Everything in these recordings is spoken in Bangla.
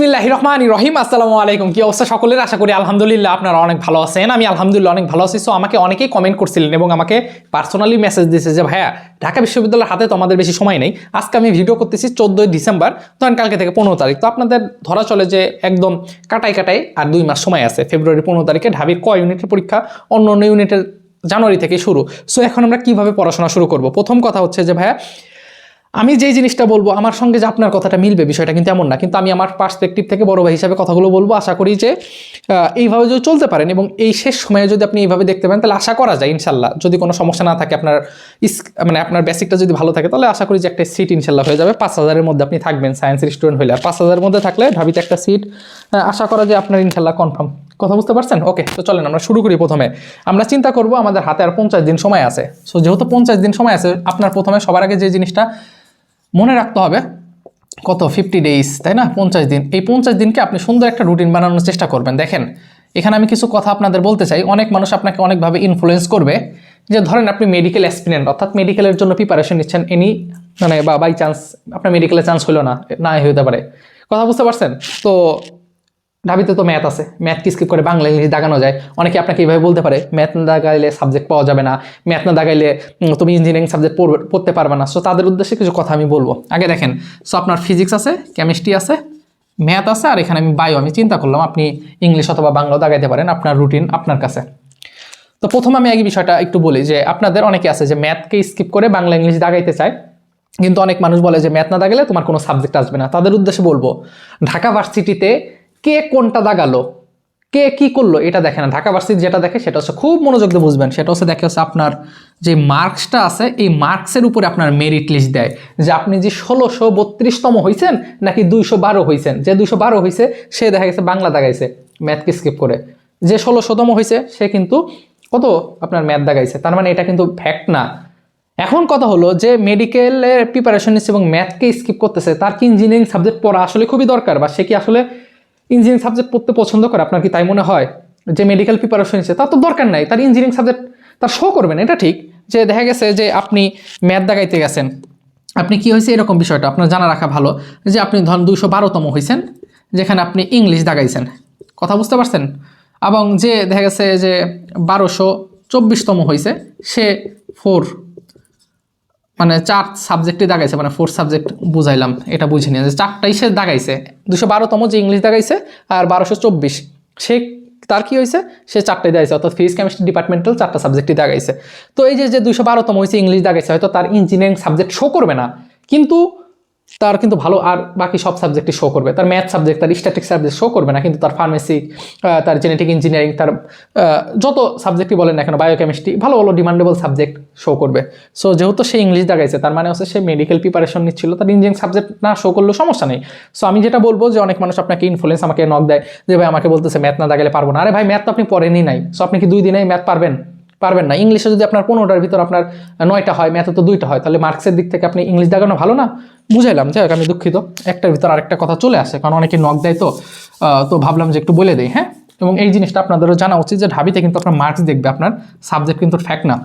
বিসমিল্লাহ রহমান রহিম আসসালামু আলাইকুম। কি অবস্থা সকলের? আশা করি আলহামদুলিল্লাহ আপনারা অনেক ভালো আছেন। আমি আলহামদুলিল্লাহ অনেক ভালো আছি। সো আমাকে অনেকেই কমেন্ট করছিলেন এবং আমাকে পার্সোনালি মেসেজ দিয়েছে যে, ভাইয়া, ঢাকা বিশ্ববিদ্যালয়ের হাতে তো আমাদের বেশি সময় নেই। আজকে আমি ভিডিও করতেছি চোদ্দোই ডিসেম্বর তখন কালকে থেকে পনেরো তারিখ। তো আপনাদের ধরা চলে যে, একদম কাটাই কাটাই আর দুই মাস সময় আছে। ফেব্রুয়ারি পনেরো তারিখে ঢাবির ক ইউনিটের পরীক্ষা অন্য অন্য ইউনিটের জানুয়ারি থেকে শুরু। সো এখন আমরা কীভাবে পড়াশোনা শুরু করব? প্রথম কথা হচ্ছে যে, ভাইয়া আমি যেই জিনিসটা বলব, আমার সঙ্গে যে আপনার কথাটা মিলবে বিষয়টা কিন্তু এমন না, কিন্তু আমি আমার পার্সপেক্টিভ থেকে বড় ভাই হিসাবে কথাগুলো বলব। আশা করি যে এইভাবে যদি চলতে পারেন এবং এই শেষ সময়ে যদি আপনি এইভাবে দেখতে পারেন, তাহলে আশা করা যায় ইনশাল্লাহ। যদি কোনো সমস্যা না থাকে, আপনার মানে আপনার বেসিকটা যদি ভালো থাকে, তাহলে আশা করি যে একটা সিট ইনশাল্লাহ হয়ে যাবে। পাঁচ হাজারের মধ্যে আপনি থাকবেন সায়েন্সের স্টুডেন্ট হইলে। পাঁচ হাজারের মধ্যে থাকলে ঢাবিতে একটা সিট আশা করা যায় আপনার ইনশাল্লাহ কনফার্ম কথা বুঝতে পারছেন? ওকে তো চলেন আমরা শুরু করি প্রথমে। আমরা চিন্তা করব, আমাদের হাতে আর পঞ্চাশ দিন সময় আছে। সো যেহেতু পঞ্চাশ দিন সময় আছে, আপনার প্রথমে সবার আগে যে জিনিসটা মনে রাখতে হবে কত ফিফটি ডেইজ তাই না? পঞ্চাশ দিন। এই পঞ্চাশ দিনকে আপনি সুন্দর একটা রুটিন বানানোর চেষ্টা করবেন। দেখেন, এখানে আমি কিছু কথা আপনাদের বলতে চাই। অনেক মানুষ আপনাকে অনেকভাবে ইনফ্লুয়েস করবে। যে ধরেন আপনি মেডিকেল অ্যাসপিরেন্ট অর্থাৎ মেডিকেলের জন্য প্রিপারেশন নিচ্ছেন। এনি মানে বা বাই চান্স আপনার মেডিকেলের চান্স হলো না না হতে পারে। কথা বুঝতে পারছেন? তো ঢাবিতে তো ম্যাথ আছে। ম্যাথ স্কিপ করে বাংলা, ইংলিশ দাগানো যায়? অনেকে আপনাকে এইভাবে বলতে পারে, ম্যাথ না দাগাইলে সাবজেক্ট পাওয়া যাবে না। ম্যাথ না দাগাইলে তুমি ইঞ্জিনিয়ারিং সাবজেক্ট পড়বে, পড়তে পারবে না। সো তাদের উদ্দেশ্যে কিছু কথা আমি বলব। আগে দেখেন সো আপনার ফিজিক্স আছে কেমিস্ট্রি আছে, ম্যাথ আছে, আর এখানে আমি বায়ো আমি চিন্তা করলাম আপনি ইংলিশ অথবা বাংলাও দাগাইতে পারেন, আপনার রুটিন আপনার কাছে। তো প্রথমে আমি এই বিষয়টা একটু বলি যে, আপনাদের অনেকে আছে যে ম্যাথকে স্কিপ করে বাংলা, ইংলিশ দাগাইতে চায়। কিন্তু অনেক মানুষ বলে যে, ম্যাথ না দাগালে তোমার কোনো সাবজেক্ট আসবে না। তাদের উদ্দেশ্যে বলব, ঢাকা ভার্সিটিতে কে কোনটা দাগালো? কে কি করল? এটা দেখে না। ঢাকা ভার্সিটি যেটা দেখে সেটা হচ্ছে খুব মনোযোগ দিয়ে বুঝবেন। সেটা হচ্ছে দেখে হচ্ছে আপনার যে মার্কসটা আছে, এই মার্কসের উপরে আপনার মেরিট লিস্ট দেয়। যে আপনি যে ষোলোশো বত্রিশতম হয়েছেন নাকি দুইশো বারো হয়েছেন যে দুইশো বারো হয়েছে সে দেখা গেছে বাংলা দাগাইছে ম্যাথকে স্কিপ করে। যে ষোলোশোতম হয়েছে সে কিন্তু কত আপনার ম্যাথ দাগাইছে? তার মানে এটা কিন্তু ফ্যাক্ট না। এখন কথা হলো যে মেডিকেলের প্রিপারেশন নিচ্ছে এবং ম্যাথকে স্কিপ করতেছে, তার কি ইঞ্জিনিয়ারিং সাবজেক্ট পড়া আসলে খুবই দরকার বা সে কি আসলে ইঞ্জিনিয়ারিং সাবজেক্ট পড়তে পছন্দ করে, আপনার কি তাই মনে হয়? যে মেডিকেল প্রিপারেশন নিচ্ছে তার তো দরকার নাই। তার ইঞ্জিনিয়ারিং সাবজেক্ট তার শো করবেন, এটা ঠিক। যে দেখা গেছে যে আপনি ম্যাথ দাগাইতে গেছেন, আপনি কি হয়েছে এরকম বিষয়টা? আপনার জানা রাখা ভালো। যে আপনি ধরুন দুশো বারোতম হয়েছেন যেখানে আপনি ইংলিশ দাগাইছেন কথা বুঝতে পারছেন? এবং যে দেখা গেছে যে বারোশো চব্বিশতম হয়েছে সে ফোর মানে চার সাবজেক্টে দাগাইছে মানে ফোর্থ সাবজেক্ট বুঝাইলাম, এটা বুঝিনি যে চারটাই সে দাগাইছে, দুশো বারোতম যে ইংলিশ দাগাইছে আর বারোশো চব্বিশ, সে তার কি হয়েছে সে চারটাই দাগাইছে, অর্থাৎ ফিজিক্স কেমিস্ট্রি ডিপার্টমেন্টাল চারটা সাবজেক্টই দাগাইছে। তো এই যে যে দুশো বারোতম হয়েছে ইংলিশ দাগাইছে, হয়তো তার ইঞ্জিনিয়ারিং সাবজেক্ট শো করবে না। কিন্তু তার কিন্তু ভালো, আর বাকি সব সাবজেক্টই শো করবে। তার ম্যাথ সাবজেক্ট তার স্ট্যাটিক সাবজেক্ট শো করবে না, কিন্তু তার ফার্মেসি তার জেনেটিক ইঞ্জিনিয়ারিং তার যত সাবজেক্টই বলেন না কেন বায়োকেমিস্ট্রি ভালো ভালো ডিমান্ডেবল সাবজেক্ট শো করবে। সো যেহেতু সে ইংলিশ দেখাইছে, তার মানে হচ্ছে সে মেডিকেল প্রিপারেশন নিচ্ছিল, তার ইঞ্জিনিয়ারিং সাবজেক্ট না শো করলেও সমস্যা নেই। সো আমি যেটা বলব যে অনেক মানুষ আপনাকে ইনফ্লুয়েন্স আমাকে নক দেয় যে, ভাই, আমাকে বলতেছে ম্যাথ না দাগালে পারব না। আরে ভাই ম্যাথ তো আপনি পড়েনই নাই। সো আপনি কি দুই দিনেই ম্যাথ পারবেন? পারবেন না। ইংলিশে যদি আপনার পনেরোটার ভিতর আপনার নয়টা হয়, ম্যাথে তো দুইটা হয়, তাহলে মার্কসের দিক থেকে আপনি ইংলিশ দেখানো ভালো না? বুঝাইলাম যে হোক, আমি দুঃখিত। একটার ভিতর আরেকটা কথা চলে আসে, কারণ অনেকে নক দেয় তো তো ভাবলাম যে একটু বলে দেই হ্যাঁ? এবং এই জিনিসটা আপনাদেরও জানা উচিত যে ঢাবিতে কিন্তু আপনার মার্কস দেখবে, আপনার সাবজেক্ট কিন্তু ফ্যাক্ট না।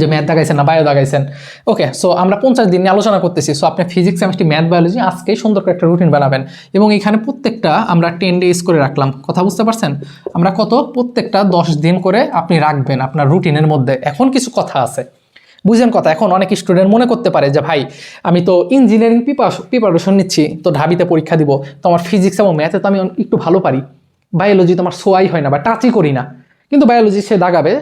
যে ম্যাথ দাগাইছেন না বায়ো দাগাইছেন ওকে সো আমরা পঞ্চাশ দিন নিয়ে আলোচনা করতেছি। সো আপনি ফিজিক্স কেমিস্ট্রি ম্যাথ বায়োলজি আজকেই সুন্দর করে একটা রুটিন বানাবেন। এবং এখানে প্রত্যেকটা আমরা টেন ডেজ করে রাখলাম। কথা বুঝতে পারছেন? আমরা কত? প্রত্যেকটা দশ দিন করে আপনি রাখবেন আপনার রুটিনের মধ্যে। এখন কিছু কথা আছে। বুঝেন কথা, এখন অনেক স্টুডেন্ট মনে করতে পারে যে, ভাই, আমি তো ইঞ্জিনিয়ারিং প্রিপারেশন নিচ্ছি, তো ঢাবিতে পরীক্ষা দিব, তো আমার ফিজিক্স এবং ম্যাথে তো আমি একটু ভালো পারি। বায়োলজি তো আমার সোয়াই হয় না বা টাচই করি না। কিন্তু বায়োলজি সে দাগাবে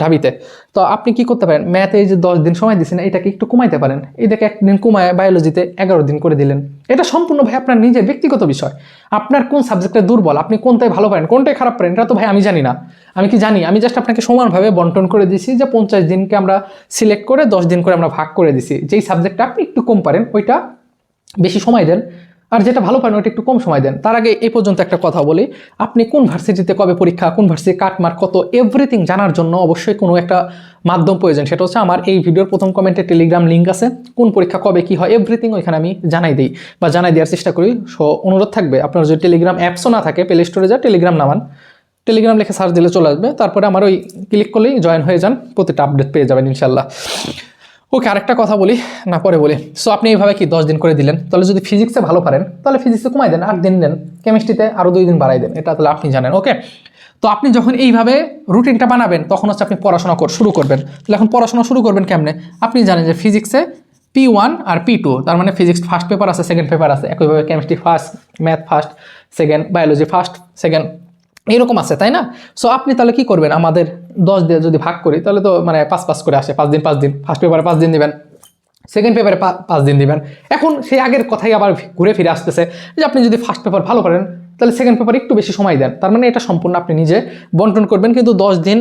ঢাবিতে। তো আপনি কি করতে পারেন? ম্যাথে এই যে দশ দিন সময় দিচ্ছেন এটাকে একটু কমাইতে পারেন। এটাকে একদিন কমায় বায়োলজিতে এগারো দিন করে দিলেন। এটা সম্পূর্ণ ভাই আপনার নিজের ব্যক্তিগত বিষয়। আপনার কোন সাবজেক্টে দুর্বল, আপনি কোনটাই ভালো পারেন কোনটাই খারাপ পারেন, এটা তো ভাই আমি জানি না। আমি কি জানি? আমি জাস্ট আপনাকে সমানভাবে বন্টন করে দিছি যে পঞ্চাশ দিনকে আমরা সিলেক্ট করে দশ দিন করে আমরা ভাগ করে দিছি। যেই সাবজেক্টটা আপনি একটু কম পারেন, ওইটা বেশি সময় দেন। আর যেটা ভালো পারেন ওটা একটু কম সময় দেন। তার আগে এই পর্যন্ত একটা কথা বলি। আপনি কোন ভার্সিটিতে কবে পরীক্ষা, কোন ভার্সিটি কাটমার্ক কত এভরিথিং জানার জন্য অবশ্যই কোনো একটা মাধ্যম প্রয়োজন। সেটা হচ্ছে আমার এই ভিডিওর প্রথম কমেন্টে টেলিগ্রাম লিঙ্ক আছে। কোন পরীক্ষা কবে কি হয় এভরিথিং ওইখানে আমি জানাই দিই বা জানাই দেওয়ার চেষ্টা করি। সো অনুরোধ থাকবে, আপনার যদি টেলিগ্রাম অ্যাপসও না থাকে প্লে স্টোরে যা টেলিগ্রাম নামান। টেলিগ্রাম লিখে সার্চ দিলে চলে আসবে। তারপরে আমার ওই ক্লিক করলেই জয়েন হয়ে যান। প্রতিটা আপডেট পেয়ে যাবেন ইনশাল্লাহ ওকে, আরেকটা কথা বলি, না, পরে বলি। সো আপনি এইভাবে কি দশ দিন করে দিলেন? তাহলে যদি ফিজিক্সে ভালো পারেন, তাহলে ফিজিক্সে কমাই দেন, আট দিন দেন কেমিস্ট্রিতে আরও দুই দিন বাড়াই দেন, এটা তাহলে আপনি জানেন। ওকে তো আপনি যখন এইভাবে রুটিনটা বানাবেন, তখন হচ্ছে আপনি পড়াশোনা কর, শুরু করবেন। তাহলে এখন পড়াশোনা শুরু করবেন কেমনে? আপনি জানেন যে ফিজিক্সে পি ওয়ান আর পি টু তার মানে ফিজিক্স ফার্স্ট পেপার আছে সেকেন্ড পেপার আছে। একইভাবে chemistry first math first second biology first second এরকম আছে, তাই না? সো আপনি তাহলে কি করবেন? আমাদের দশ দিয়ে যদি ভাগ করি, তাহলে তো মানে পাঁচ পাঁচ করে আসে, পাঁচ দিন পাঁচ দিন। ফার্স্ট পেপারে পাঁচ দিন দিবেন সেকেন্ড পেপারে পাঁচ দিন দিবেন। এখন সেই আগের কথাই আবার ঘুরে ফিরে আসতেছে যে, আপনি যদি ফার্স্ট পেপার ভালো করেন তাহলে সেকেন্ড পেপার একটু বেশি সময় দেন। তার মানে এটা সম্পূর্ণ আপনি নিজে বন্টন করবেন। কিন্তু দশ দিন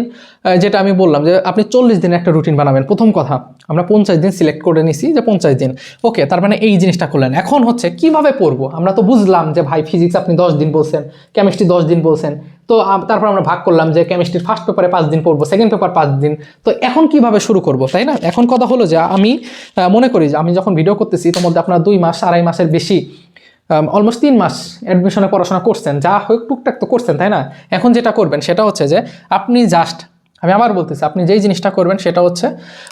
যেটা আমি বললাম যে আপনি চল্লিশ দিন একটা রুটিন বানাবেন। প্রথম কথা, আমরা পঞ্চাশ দিন সিলেক্ট করে নিছি যে পঞ্চাশ দিন। ওকে, তার মানে এই জিনিসটা করলেন। এখন হচ্ছে কীভাবে পড়ব? আমরা তো বুঝলাম যে ভাই ফিজিক্স আপনি দশ দিন বলছেন কেমিস্ট্রি দশ দিন বলছেন। তো তারপর আমরা ভাগ করলাম যে কেমিস্ট্রির ফার্স্ট পেপারে পাঁচ দিন পড়ব সেকেন্ড পেপার পাঁচ দিন। তো এখন কীভাবে শুরু করব, তাই না? এখন কথা হলো যে আমি মনে করি যে আমি যখন ভিডিও করতেছি তোর মধ্যে আপনার দুই মাস, আড়াই মাসের বেশি অলমোস্ট তিন মাস অ্যাডমিশনে পড়াশোনা করছেন। যা হোক টুকটাক তো করছেন তাই না? এখন যেটা করবেন সেটা হচ্ছে যে আপনি জাস্ট আমি আবার বলতেছি আপনি যেই জিনিসটা করবেন সেটা হচ্ছে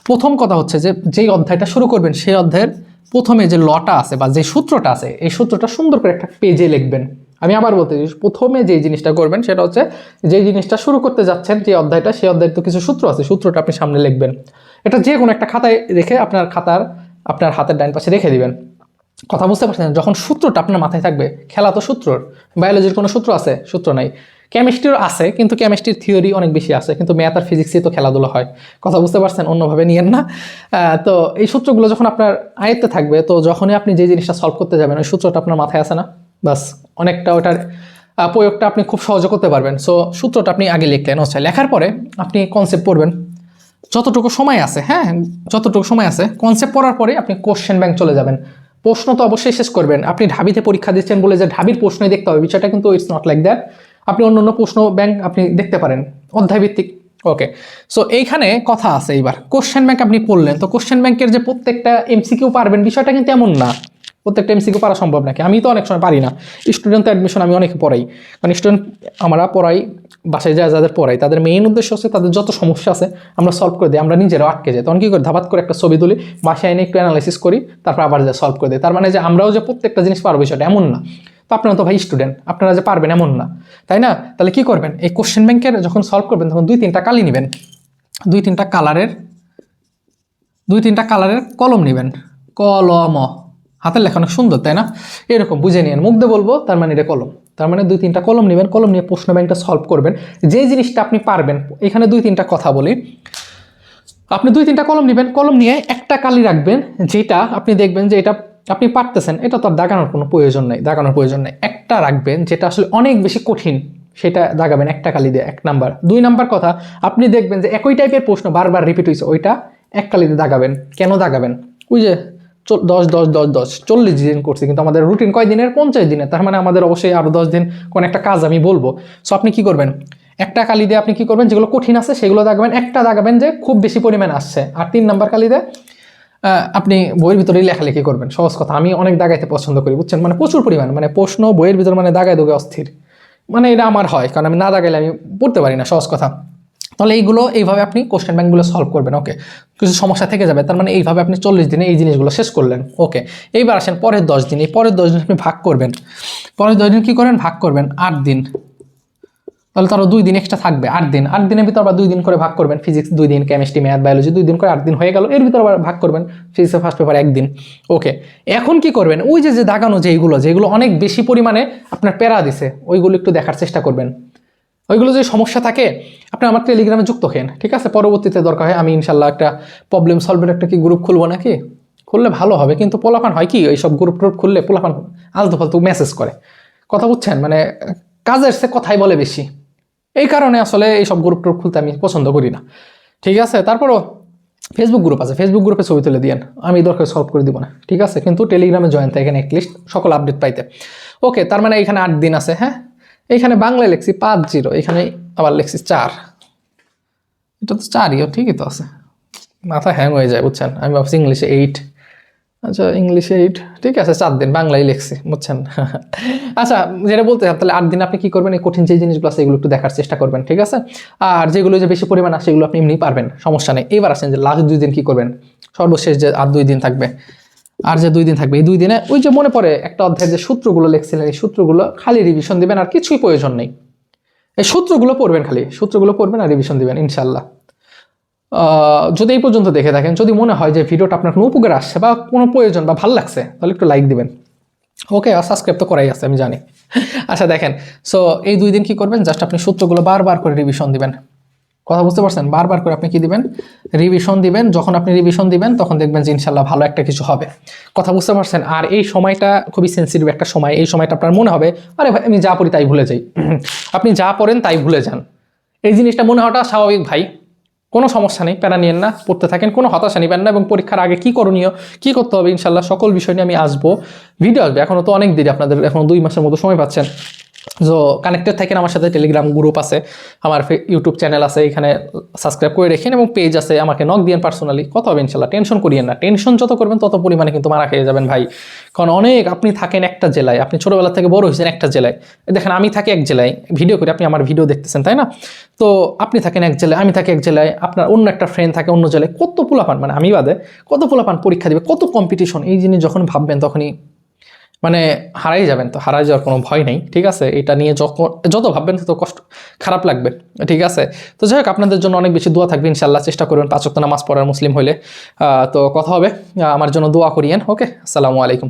প্রথম কথা হচ্ছে যে যেই অধ্যায়টা শুরু করবেন সেই অধ্যায়ের প্রথমে যে লটা আছে বা যে সূত্রটা আছে এই সূত্রটা সুন্দর করে একটা পেজে লিখবেন। আমি আবার বলতে চাই, প্রথমে যেই জিনিসটা করবেন সেটা হচ্ছে যেই জিনিসটা শুরু করতে যাচ্ছেন যে অধ্যায়টা সেই অধ্যায়ের তো কিছু সূত্র আছে সূত্রটা আপনি সামনে লিখবেন। এটা যে কোনো একটা খাতায় রেখে আপনার খাতার আপনার হাতের ডাইন পাশে রেখে দিবেন। কথা বুঝতে পারছেন? যখন সূত্রটা আপনার মাথায় থাকবে, খেলা তো সূত্রর বায়োলজির কোনো সূত্র আছে? সূত্র নাই। কেমিস্ট্রির আছে, কিন্তু কেমিস্ট্রির থিওরি অনেক বেশি আছে, কিন্তু ম্যাথ আর ফিজিক্সে তো খেলাধুলা হয়। কথা বুঝতে পারছেন? অন্যভাবে নিয়েন না। তো এই সূত্রগুলো যখন আপনার আয়ত্তে থাকবে, তো যখনই আপনি যে জিনিসটা সলভ করতে যাবেন, ওই সূত্রটা আপনার মাথায় আসে না? বাস অনেকটা ওটার প্রয়োগটা আপনি খুব সহজে করতে পারবেন। সো সূত্রটা আপনি আগে লিখলেন। হচ্ছে লেখার পরে আপনি কনসেপ্ট পড়বেন। যতটুকু সময় আছে হ্যাঁ যতটুকু সময় আছে কনসেপ্ট পড়ার পরে আপনি কোশ্চেন ব্যাংক চলে যাবেন। প্রশ্ন তো অবশ্যই শেষ করবেন। আপনি ঢাবিতে পরীক্ষা দিচ্ছেন বলে যে ঢাবির প্রশ্নই দেখতে হবে, বিষয়টা কিন্তু ইটস নট লাইক দ্যাট আপনি অন্য অন্য প্রশ্ন ব্যাংক আপনি দেখতে পারেন, অধ্যায়ভিত্তিক। ওকে সো এইখানে কথা আছে এইবার। কোশ্চেন ব্যাংক আপনি পড়লেন, তো কোশ্চেন ব্যাংকের যে প্রত্যেকটা এমসি এমসিকিউ পারবেন, বিষয়টা কিন্তু এমন না। প্রত্যেকটা এমসিকিউ পারা সম্ভব নাকি? আমি তো অনেক সময় পারি না। স্টুডেন্ট অ্যাডমিশন আমি অনেকে পড়াই। কারণ স্টুডেন্ট আমরা পড়াই, বাসায় যা যাদের পড়াই, তাদের মেইন উদ্দেশ্য হচ্ছে তাদের যত সমস্যা আছে আমরা সলভ করে দিই, আমরা নিজেরাও আটকে যাই। তখন কী করি? ধাবাত করে একটা ছবি তুলি, বাসায় এনে একটু অ্যানালাইসিস করি, তারপর আবার যা সলভ করে দিই। তার মানে যে আমরাও যে প্রত্যেকটা জিনিস পারব বিষয়টা এমন না। তো আপনারা তো ভাই স্টুডেন্ট আপনারা যে পারবেন এমন না। তাই না? তাহলে কি করবেন? এই কোশ্চেন ব্যাংকের যখন সলভ করবেন, তখন দুই তিনটা কালি নেবেন। দুই তিনটা কালারের দুই তিনটা কালারের কলম নেবেন। কলম। হাতের লেখা অনেক সুন্দর, তাই না? এরকম বুঝে নিন দিয়ে বলব, তার মানে এটা কলম। তার মানে দুই তিনটা কলম নেবেন, কলম নিয়ে প্রশ্ন ব্যাংকটা সলভ করবেন। যে জিনিসটা আপনি পারবেন, এখানে দুই তিনটা কথা বলি। আপনি দুই তিনটা কলম নেবেন, কলম নিয়ে একটা কালি রাখবেন, যেটা আপনি দেখবেন যে এটা আপনি পারতেছেন, এটা তো আর দাগানোর কোনো প্রয়োজন নেই, দাগানোর প্রয়োজন নেই। একটা রাখবেন, যেটা আসলে অনেক বেশি কঠিন, সেটা দাগাবেন একটা কালি দিয়ে, এক নাম্বার। দুই নাম্বার কথা, আপনি দেখবেন যে একই টাইপের প্রশ্ন বারবার রিপিট হয়েছে ওইটা এক কালি দিয়ে দাগাবেন। কেন দাগাবেন? ওই যে দশ দশ দশ দশ, চল্লিশ দিন করছি, কিন্তু আমাদের রুটিন কয় দিনের পঞ্চাশ দিনের। তার মানে আমাদের অবশ্যই আরও দশ দিন কোন একটা কাজ আমি বলব। সো আপনি কি করবেন? একটা কালি দিয়ে আপনি কি করবেন? যেগুলো কঠিন আছে, সেগুলো দাগাবেন। একটা দাগাবেন যে খুব বেশি পরিমাণ আসছে। আর তিন নাম্বার কালি দিয়ে আপনি বইয়ের ভিতরেই লেখালেখি করবেন। সহজ কথা। আমি অনেক দাগাইতে পছন্দ করি, বুঝছেন? মানে প্রচুর পরিমাণ। মানে প্রশ্ন বইয়ের ভিতর মানে দাগায় দোগে অস্থির। মানে এটা আমার হয়, কারণ আমি না দাগাইলে আমি পড়তে পারি না, সহজ কথা। তাহলে এইগুলো এইভাবে আপনি কোশ্চেন ব্যাংকগুলো সলভ করবেন ওকে কিছু সমস্যা থেকে যাবে, তার মানে এইভাবে আপনি চল্লিশ দিনে এই জিনিসগুলো শেষ করলেন ওকে এইবার আসেন পরের দশ দিন, এই পরের দশ দিন আপনি ভাগ করবেন। পরের দশ দিন কী করেন? ভাগ করবেন, আট দিন। তাহলে তারও দুই দিন এক্সট্রা থাকবে, আট দিন। আট দিনের ভিতর আবার দুই দিন করে ভাগ করবেন ফিজিক্স দুই দিন কেমিস্ট্রি ম্যাথ বায়োলজি দুই দিন করে আট দিন হয়ে গেল, এর ভিতর আবার ভাগ করবেন ফিজিক্সের ফার্স্ট পেপার একদিন ওকে এখন কি করবেন? ওই যে যে দাগানো যেইগুলো যেগুলো অনেক বেশি পরিমাণে আপনার প্যারা দিছে, ওইগুলো একটু দেখার চেষ্টা করবেন। ওইগুলো যদি সমস্যা থাকে, আপনি আমার টেলিগ্রামে যুক্ত হেন ঠিক আছে? পরবর্তীতে দরকার হয় আমি ইনশাল্লাহ একটা প্রবলেম সলভের একটা কি গ্রুপ খুলবো নাকি? খুললে ভালো হবে, কিন্তু পোলাপান হয় কি? এইসব গ্রুপ ট্রুপ খুললে পোলাপান আলতু ফালতু মেসেজ করে। কথা বুঝছেন? মানে কাজের সে কথাই বলে বেশি। এই কারণে আসলে এইসব গ্রুপ ট্রুপ খুলতে আমি পছন্দ করি না। ঠিক আছে? তারপরও ফেসবুক গ্রুপ আছে। ফেসবুক গ্রুপে ছবি তুলে দিয়েন। আমি দরকার সলভ করে দিব না। ঠিক আছে? কিন্তু টেলিগ্রামে জয়েন থাকে এখানে লিস্ট সকল আপডেট পাইতে। ওকে তার মানে এখানে আট দিন আছে হ্যাঁ? এইখানে বাংলায় লিখছি পাঁচ জিরো, এখানে আবার লিখছি চার। এটা তো চারই ঠিকই তো আছে। মাথা হ্যাং হয়ে যায়, বুঝছেন? আমি ভাবছি ইংলিশে এইট আচ্ছা ইংলিশে এইট ঠিক আছে, চার দিন বাংলায় লিখছি, বুঝছেন? আচ্ছা যেটা বলতে চান তাহলে আট দিন আপনি কি করবেন? এই কঠিন যে জিনিসগুলো আছে, এগুলো একটু দেখার চেষ্টা করবেন, ঠিক আছে? আর যেগুলো যে বেশি পরিমাণ আছে সেগুলো আপনি এমনি পারবেন, সমস্যা নেই। এবার আসেন যে লাস্ট দুই দিন কি করবেন? সর্বশেষ যে আর দুই দিন থাকবে আর যে দুই দিন থাকবে, এই দুই দিনে ওই যে মনে পড়ে একটা অধ্যায়ের যে সূত্রগুলো লিখছিলেন, এই সূত্রগুলো খালি রিভিশন দিবেন আর কিছুই প্রয়োজন নেই। এই সূত্রগুলো পড়বেন খালি, সূত্রগুলো পড়বেন আর রিভিশন দিবেন ইনশাল্লাহ যদি এই পর্যন্ত দেখে থাকেন, যদি মনে হয় যে ভিডিওটা আপনার কোনো উপকার আসছে বা কোনো প্রয়োজন বা ভালো লাগছে, তাহলে একটু লাইক দিবেন। ওকে আর সাবস্ক্রাইব তো করাই আছে, আমি জানি। আচ্ছা দেখেন সো এই দুই দিন কি করবেন? জাস্ট আপনি সূত্রগুলো বারবার করে রিভিশন দিবেন। কথা বুঝতে পারছেন? বারবার করে আপনি কি দিবেন? রিভিশন দিবেন। যখন আপনি রিভিশন দিবেন, তখন দেখবেন যে ইনশাল্লাহ ভালো একটা কিছু হবে। কথা বুঝতে পারছেন? আর এই সময়টা খুবই সেন্সিটিভ একটা সময়। এই সময়টা আপনার মনে হবে, আরে ভাই, আমি যা পড়ি তাই ভুলে যাই। আপনি যা পড়েন তাই ভুলে যান। এই জিনিসটা মনে হওয়াটা স্বাভাবিক ভাই। কোনো সমস্যা নেই, প্যারা নিয়েন না। পড়তে থাকেন, কোনো হতাশা নেবেন না এবং পরীক্ষার আগে কি করণীয়, কি করতে হবে ইনশাল্লাহ সকল বিষয় নিয়ে আমি আসব। ভিডিও আসবে। এখনও তো অনেক দেরি আপনাদের, এখন দুই মাসের মতো সময় পাচ্ছেন। তো কানেক্টেড থাকেন আমার সাথে টেলিগ্রাম গ্রুপ আছে, আমার ইউটিউব চ্যানেল আছে, এখানে সাবস্ক্রাইব করে রেখেন এবং পেজ আছে, আমাকে নক দিয়েন পার্সোনালি কত হবে ইনশাল্লাহ টেনশন করিয়েন না। টেনশন যত করবেন, তত পরিমাণে কিন্তু মারা খেয়ে যাবেন ভাই। কারণ অনেক আপনি থাকেন একটা জেলায়, আপনি ছোটোবেলা থেকে বড় হয়েছেন একটা জেলায়। দেখেন, আমি থাকি এক জেলায় ভিডিও করে আপনি আমার ভিডিও দেখতেছেন, তাই না? তো আপনি থাকেন এক জেলায়, আমি থাকি এক জেলায়, আপনার অন্য একটা ফ্রেন্ড থাকে অন্য জেলায়, কত পোলাপান মানে আমি বাদে, কত পোলাপান পরীক্ষা দিবে, কত কম্পিটিশন এই জিনিস যখন ভাববেন তখনই মানে হারাই যাবেন তো, হারাই যাওয়ার কোনো ভয় নেই, ঠিক আছে? এটা নিয়ে যখন, যত ভাববেন তত কষ্ট, খারাপ লাগবে, ঠিক আছে? তো যাই হোক, আপনাদের জন্য অনেক বেশি দোয়া থাকবে ইনশাল্লাহ চেষ্টা করবেন পাঁচক্ত নামাজ পড়ার মুসলিম হলে তো কথা হবে আমার জন্য দোয়া করিয়েন, ওকে? আসসালামু আলাইকুম।